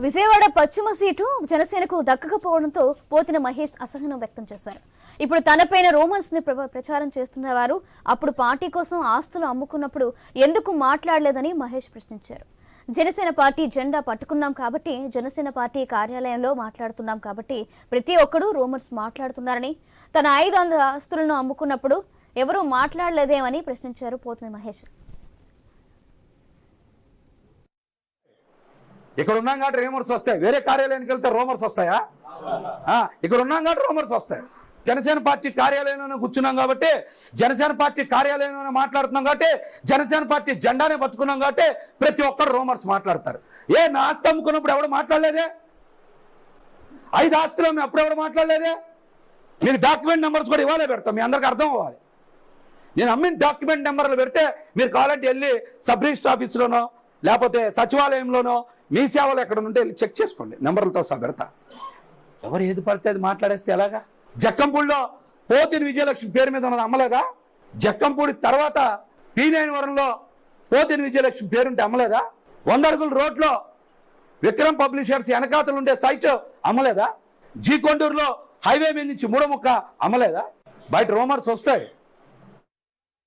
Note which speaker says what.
Speaker 1: విజయవాడ పశ్చిమ సీటు జనసేనకు దక్కకపోవడంతో పోతిన మహేష్ అసహనం వ్యక్తం చేశారు. ఇప్పుడు తనపైన రోమన్స్ని ప్ర- ప్రచారం చేస్తున్న వారు అప్పుడు పార్టీ కోసం ఆస్తులు అమ్ముకున్నప్పుడు ఎందుకు మాట్లాడలేదని మహేష్ ప్రశ్నించారు. జనసేన పార్టీ జెండా పట్టుకున్నాం కాబట్టి జనసేన పార్టీ కార్యాలయంలో మాట్లాడుతున్నాం కాబట్టి ప్రతి ఒక్కరూ రోమన్స్ మాట్లాడుతున్నారని తన ఐదు వందల ఆస్తులను అమ్ముకున్నప్పుడు ఎవరూ మాట్లాడలేదేమని ప్రశ్నించారు పోతిన మహేష్.
Speaker 2: ఇక్కడ ఉన్నాం కాబట్టి రూమర్స్ వస్తాయి. వేరే కార్యాలయానికి వెళ్తే రూమర్స్ వస్తాయా? ఆ, ఇక్కడ ఉన్నాం కాబట్టి రూమర్స్ వస్తాయి. జనసేన పార్టీ కార్యాలయంలోనే కూర్చున్నాం కాబట్టి జనసేన పార్టీ కార్యాలయంలోనే మాట్లాడుతున్నాం కాబట్టి జనసేన పార్టీ జెండానే పట్టుకున్నాం కాబట్టి ప్రతి ఒక్కరు రూమర్స్ మాట్లాడతారు. ఏ నా ఆస్తి అమ్ముకున్నప్పుడు ఎవడు మాట్లాడలేదే? ఐదు ఆస్తులు మేము అప్పుడు ఎవడు మాట్లాడలేదే? మీకు డాక్యుమెంట్ నెంబర్స్ కూడా ఇవ్వాలే పెడతాం మీ అందరికి అర్థం అవ్వాలి. నేను అమ్మిన డాక్యుమెంట్ నెంబర్లు పెడితే మీరు కావాలంటే వెళ్ళి సబ్ రిజిస్టర్ ఆఫీసులోనో లేకపోతే సచివాలయంలోనో మీ సేవలు ఎక్కడ ఉంటే వెళ్ళి చెక్ చేసుకోండి. నెంబర్లతో సహా పెడతా. ఎవరు ఏది పడితే అది మాట్లాడేస్తే ఎలాగా? జక్కంపూడిలో పోతిని విజయలక్ష్మి పేరు మీద ఉన్నది అమ్మలేదా? జక్కంపూడి తర్వాత పీనేనివరంలో పోతిని విజయలక్ష్మి పేరుంటే అమ్మలేదా? వంద అడుగుల రోడ్లో విక్రమ్ పబ్లిషర్స్ వెనకాతలు ఉండే సైట్ అమ్మలేదా? జీ కొండూరులో హైవే మీద నుంచి మూడో ముక్క అమ్మలేదా? బయట రోమర్స్ వస్తాయి.